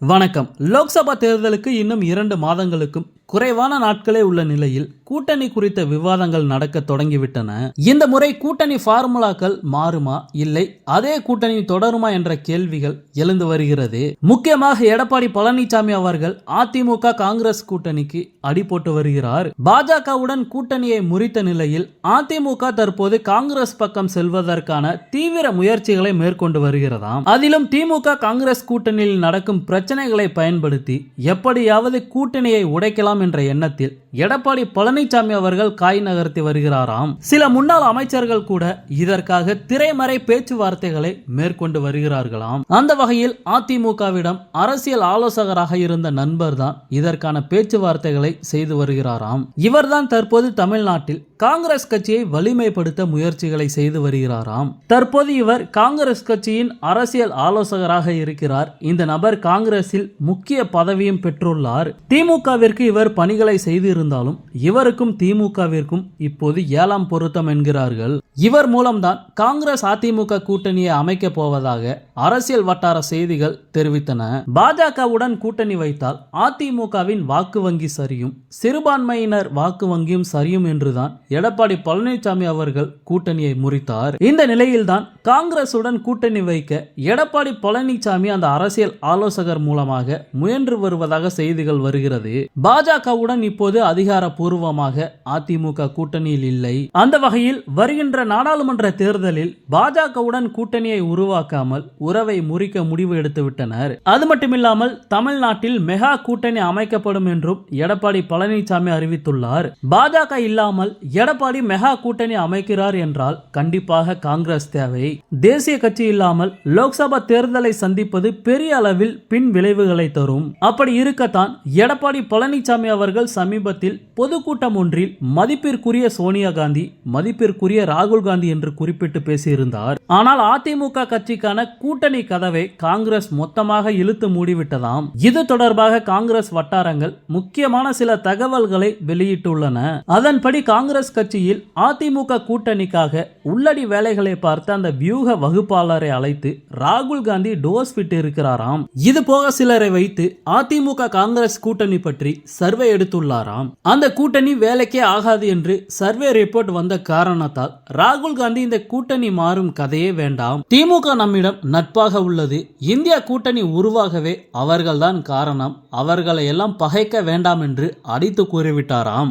வணக்கம். லோக்சபா தேர்தலுக்கு இன்னும் இரண்டு மாதங்களுக்கும் குறைவான நாட்களே உள்ள நிலையில் கூட்டணி குறித்த விவாதங்கள் நடக்க தொடங்கிவிட்டன. இந்த முறை கூட்டணி ஃபார்முலாக்கள் மாறுமா? இல்லை அதே கூட்டணி தொடருமா என்ற கேள்விகள் எழுந்து வருகிறது. முக்கியமாக எடப்பாடி பழனிசாமி அவர்கள் அதிமுக காங்கிரஸ் கூட்டணிக்கு அடி போட்டு வருகிறார். பாஜகவுடன் கூட்டணியை முறித்த நிலையில் அதிமுக தற்போது காங்கிரஸ் பக்கம் செல்வதற்கான தீவிர முயற்சிகளை மேற்கொண்டு வருகிறதாம். அதிலும் திமுக காங்கிரஸ் கூட்டணியில் நடக்கும் பிரச்சனை பிரச்சனைகளை பயன்படுத்தி எப்படியாவது கூட்டணியை உடைக்கலாம் என்ற எண்ணத்தில் எடப்பாடி பழனிசாமி அவர்கள் காய் நகர்த்தி வருகிறாராம். சில முன்னாள் அமைச்சர்கள் கூட இதற்காக திரைமறை பேச்சுவார்த்தைகளை மேற்கொண்டு வருகிறார்களாம். அந்த வகையில் அதிமுகவிடம் அரசியல் ஆலோசகராக இருந்த நண்பர் தான் இதற்கான பேச்சுவார்த்தைகளை செய்து வருகிறாராம். இவர்தான் தற்போது தமிழ்நாட்டில் காங்கிரஸ் கட்சியை வலிமைப்படுத்த முயற்சிகளை செய்து வருகிறாராம். தற்போது இவர் காங்கிரஸ் கட்சியின் அரசியல் ஆலோசகராக இருக்கிறார். இந்த நபர் காங்கிரஸ் காங்கிரஸில் முக்கிய பதவியும் பெற்றுள்ளார். திமுகவிற்கு இவர் பணிகளை செய்திருந்தாலும் இவருக்கும் திமுகவிற்கும் இப்போது ஏழாம் பொருத்தம் என்கிறார்கள். இவர் மூலம்தான் காங்கிரஸ் அதிமுக கூட்டணியை அமைக்கப் போவதாக அரசியல் வட்டார செய்திகள் தெரிவித்தன. பாஜகவுடன் கூட்டணி வைத்தால் அதிமுகவின் வாக்கு வங்கி சரியும் சிறுபான்மையினர் வாக்கு வங்கியும் சரியும் என்றுதான் எடப்பாடி பழனிசாமி அவர்கள் கூட்டணியை முறித்தார். இந்த நிலையில்தான் காங்கிரசுடன் கூட்டணி வைக்க எடப்பாடி பழனிசாமி அந்த அரசியல் ஆலோசகர் மூலமாக முயன்று வருவதாக செய்திகள் வருகிறது. பாஜகவுடன் இப்போது அதிகாரப்பூர்வமாக அதிமுக கூட்டணியில் இல்லை. அந்த வகையில் வருகின்ற நாடாளுமன்ற தேர்தலில் பாஜகவுடன் கூட்டணியை உருவாக்காமல் உறவை முறிக்க முடிவு எடுத்துவிட்டனர். அது மட்டுமில்லாமல் தமிழ்நாட்டில் மெகா கூட்டணி அமைக்கப்படும் என்றும் எடப்பாடி பழனிசாமி அறிவித்துள்ளார். பாஜக இல்லாமல் எடப்பாடி மெகா கூட்டணி அமைக்கிறார் என்றால் கண்டிப்பாக காங்கிரஸ் தேவை. தேசிய கட்சி இல்லாமல் லோக்சபா தேர்தலை சந்திப்பது பெரிய அளவில் பின் விளைவுகளை தரும். அப்படி இருக்கத்தான் எடப்பாடி பழனிசாமி அவர்கள் சமீபத்தில் பொதுக்கூட்டம் ஒன்றில் மதிப்பிற்குரிய சோனியா காந்தி மதிப்பிற்குரிய ராகுல் காந்தி என்று குறிப்பிட்டு பேசியிருந்தார். ஆனால் அதிமுக கட்சிக்கான கூட்டணி கதவை காங்கிரஸ் மொத்தமாக இழுத்து மூடிவிட்டதாம். இது தொடர்பாக காங்கிரஸ் வட்டாரங்கள் முக்கியமான சில தகவல்களை வெளியிட்டுள்ளன. அதன்படி காங்கிரஸ் கட்சியில் அதிமுக கூட்டணிக்காக உள்ளடி வேலைகளை பார்த்த அந்த வியூக வகுப்பாளரை அழைத்து ராகுல் காந்தி டோஸ் விட்டு இருக்கிறாராம் இது போக சிலரை வைத்து அதிமுக காங்கிரஸ் கூட்டணி பற்றி சர்வே எடுத்துள்ளாராம். அந்த கூட்டணி வேலைக்கே ஆகாது என்று சர்வே ரிப்போர்ட் வந்த காரணத்தால் ராகுல் காந்தி இந்த கூட்டணி மாறும் கதையே வேண்டாம். திமுக நம்மிடம் நட்பாக உள்ளது. இந்தியா கூட்டணி உருவாகவே அவர்கள்தான் காரணம். அவர்களை எல்லாம் பகைக்க வேண்டாம் என்று அடித்து கூறிவிட்டாராம்.